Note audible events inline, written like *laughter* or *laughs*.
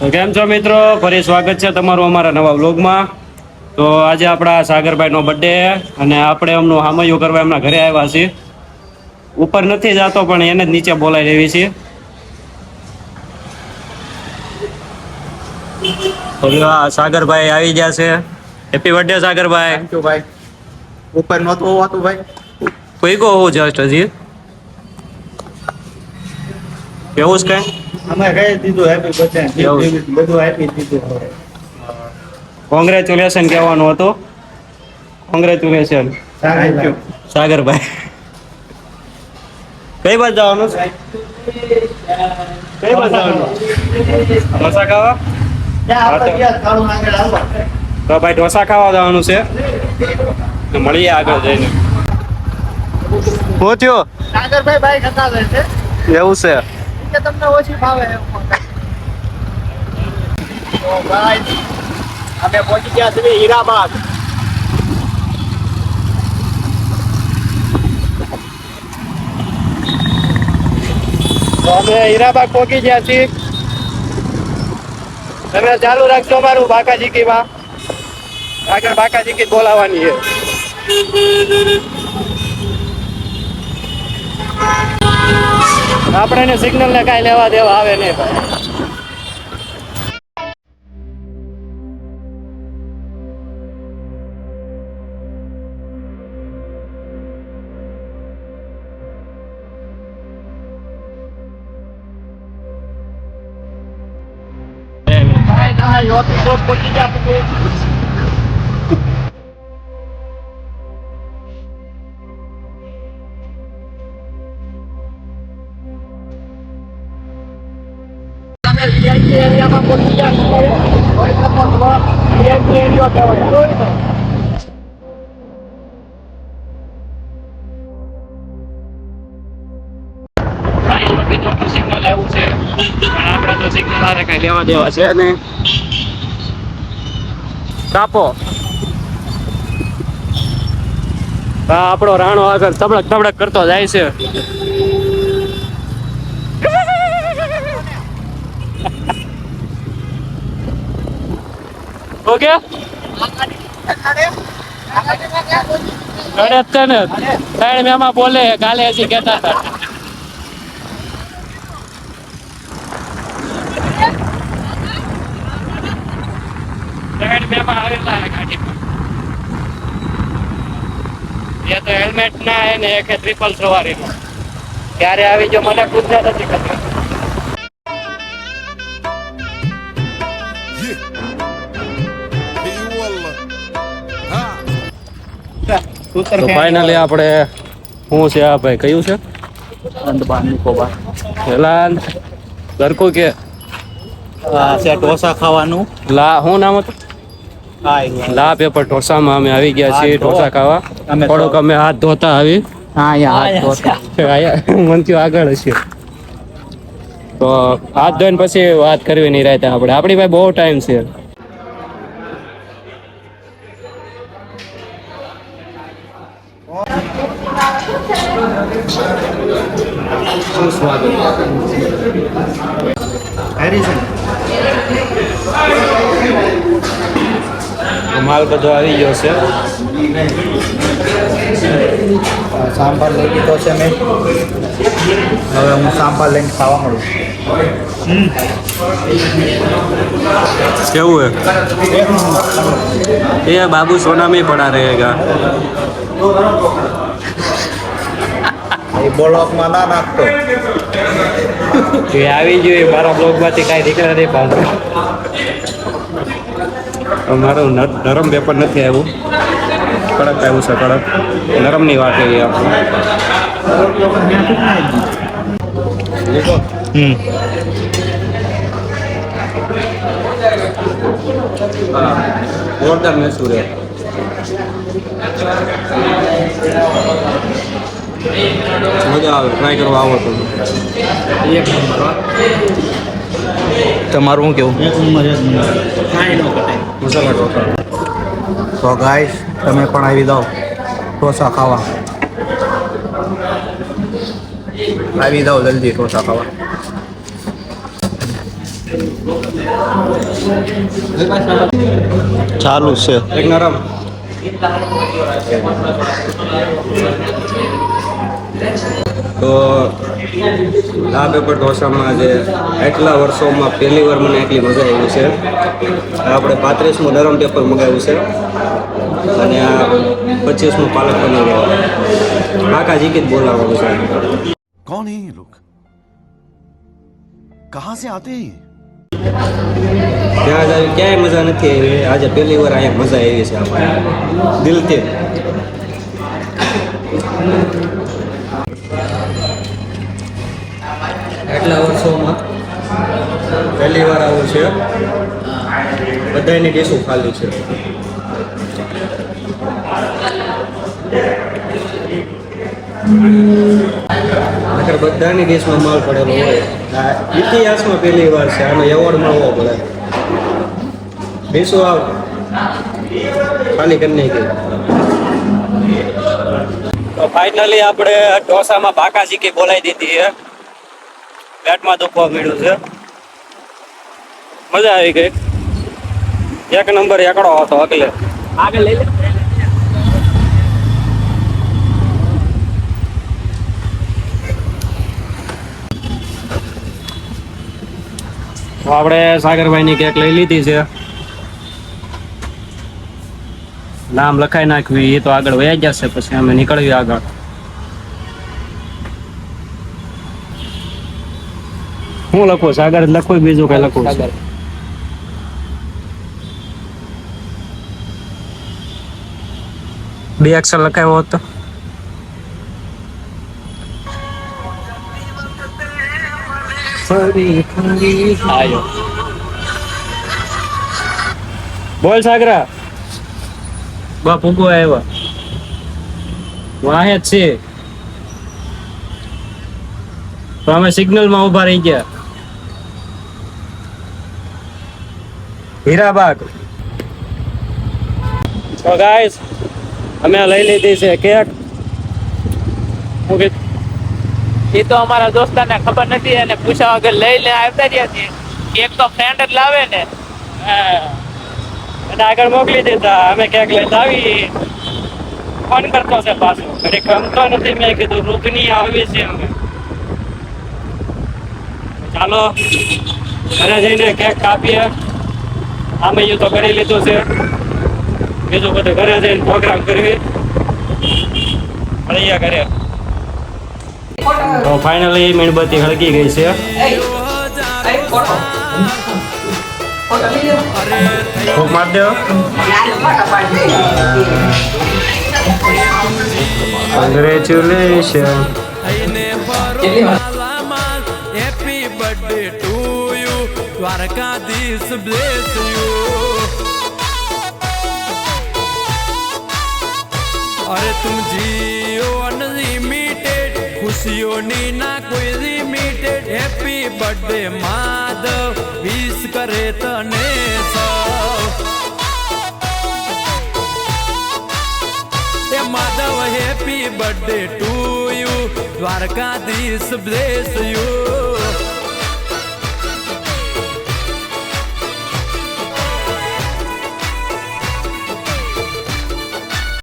તો કેમ છો મિત્રો? ફરી સ્વાગત છે તમારું અમારા નવા વ્લોગમાં. તો આજે આપણા સાગરભાઈનો બર્થડે અને આપણે એમનું હામૈયું કરવા એમના ઘરે આવ્યા છીએ. ઉપર નથી જતો પણ એને જ નીચે તો જો આ સાગરભાઈ આવી ગયા છે. હેપી બર્થડે સાગરભાઈ. થેન્ક યુ ભાઈ. ઉપર નહોતું હોવાતું ભાઈ. કોઈ ગો હોવું જસ્ટ હજી? કેવું છે કઈ? અમે કહી દીધું હેપી બર્થડે બધું આપી દીધું કોંગ્રેચ્યુલેશન કહેવાનું હતું. કોંગ્રેચ્યુલેશન થેન્ક યુ સાગરભાઈ. કઈ બાજુ જવાનું કઈ બાજુ જવાનું? ઢોસા ખાવા? તો. ભાઈ ઢોસા ખાવા જવાનું છે. મળીએ આગળ જઈને. પહોંચ્યો થયો? સાગરભાઈ ભાઈ એવું છે. કે તમને ઓછી ભાવે એવું અમે પહોંચી ગયા છીએ હીરાબાગ. અમે હીરાબાગ પહોંચી ગયા છીએ. તમે ચાલુ રાખજો મારું બાકાજી કી માં આગળ બાકાજી કી બોલાવવાની છે. આપણે એને સિગ્નલ ને કાંઈ લેવા દેવા આવે નહીં ભાઈ આપણો રાણો આગળ તબડક તબડક કરતો જાય છે. ઓકે? ગણેશ છે ને? ત્રણ મેમાં બોલે, કાલે હજી કહેતા હતા. ત્રણ મેમાં આવેલા ગાડીમાં. એ તો હેલ્મેટ ના હે ને, એક ટ્રિપલ સવારી ક્યારે આવી જો મને ને નથી ખબર. તો ફાઇનલી આપણે શું છે આ ભાઈ કયું છે? અંદબાન નિકોબાર સરખું કે? આ છે ઢોસા ખાવાનું. લા શું નામ હતું? લા પેપર ઢોસામાં અમે આવી ગયા છીએ ઢોસા ખાવા. થોડોક અમે હાથ ધોતા આવી. અહીંયા હાથ ધોતા. *laughs* મન થયું આગળ હશે. તો હાથ ધોઈને પછી વાત કરવી નહીં રહેતા આપણે. આપણી પાસે બહુ ટાઈમ છે. Kemal Kedwari Yosef Sampal lagi Yosef Kalau yang sampal lagi Tawang harus Hmm क्या हुआ है? ये बाबू सोना में એ બ્લોકમાં ના નાખતો. આવી જોઈએ મારા બ્લોગમાંથી કાંઈ નીકળે નહીં પાછું મારું નર- નરમ પેપર નથી આવ્યું. કડક આવ્યું છે કડક. નરમની વાત એવી આપણે. હમ. જોરદાર મહેસૂર મજા આવે ટ્રાય કરવા આવો તો. એક તમારું શું કેવું? મસાલા ઢોસા તો ગાઈસ તમે પણ આવી જાઓ. ઢોસા ખાવા. આવી જાઓ જલ્દી ઢોસા ખાવા. ચાલુ છે. એક નરમ. તો આ પેપર ઢોસામાં આજે એટલા વર્ષોમાં પહેલી વાર મને એટલી મજા આવી છે આ આપણે પાંત્રીસમું નરમ પેપર મગાવ્યું છે અને આ પચીસમું પાલક પનીર આખા જીકી જ બોલાવવાનું છે कौन है ये लोग कहां से आते हैं ये? ત્યાં જ આવી ક્યાંય મજા નથી આવી આજે પહેલી વાર અહીંયા મજા આવી છે આપણે દિલથી એટલા વર્ષોમાં? પહેલી વાર આવું છે. બધાની ડીશો ખાલી છે. આખર બધાની ડીશમાં માલ પડેલો હોય. આ ઇતિહાસમાં પહેલી વાર છે. આનો એવોર્ડ મળવો પડે. ડીશો આવ. ખાલી કરી નાખી તો ફાઇનલી આપણે ઢોસામાં ભાકા ચીકી બોલાવી દીધી છે. પેટમાં દુખવા મળ્યું છે. મજા આવી ગઈ. એક નંબર એકડો હતો અગલે આગળ લઈ લે. તો આપણે સાગરભાઈની કેક લઈ લીધી છે. નામ લખાઈ નાખ્યું એ તો આગળ વયા જશે પછી અમે નીકળવી આગળ. હું લખો? સાગર લખો બીજું કઈ લખો સાગર. બે અક્ષર લખાયો હોત બોલ સાગરા. બા ફૂગો આવ્યા. વાહે જ છે. તો અમે સિગ્નલમાં ઊભા રહી ગયા. હીરાબાગ. તો ગાઈસ અમે લઈ લીધી છે કેક. એ તો અમારા દોસ્તાને ખબર નથી અને પૂછા વગર લઈ લે આવતા રહ્યા છીએ કેક તો ફ્રેન્ડ જ લાવે ને. અને આગળ મોકલી દીધા. અમે કેક લઈને આવી. ફોન કરતો છે પાછો. ઘરે ગમતો નથી. મેં કીધું, રૂકની આવી છે અમે ચાલો, ઘરે જઈને કેક કાપીએ. આમે તો કરી લીધું છે. બીજું બધું ઘરે જઈને પ્રોગ્રામ કરવી. અહીંયા ઘરે. તો ફાઇનલી મીણબત્તી હળગી ગઈ છે. ફૂંક માર દો કોંગ્રેચ્યુલેશન દ્વારકાધીશ બ્લેસ યુ અરે તુમ જીઓ અનલિમિટેડ, ખુશીઓની ના કોઈ limited. Happy birthday Madhav, wish કરે તને સૌ. Madhav happy birthday to you Dwarkadhish bless you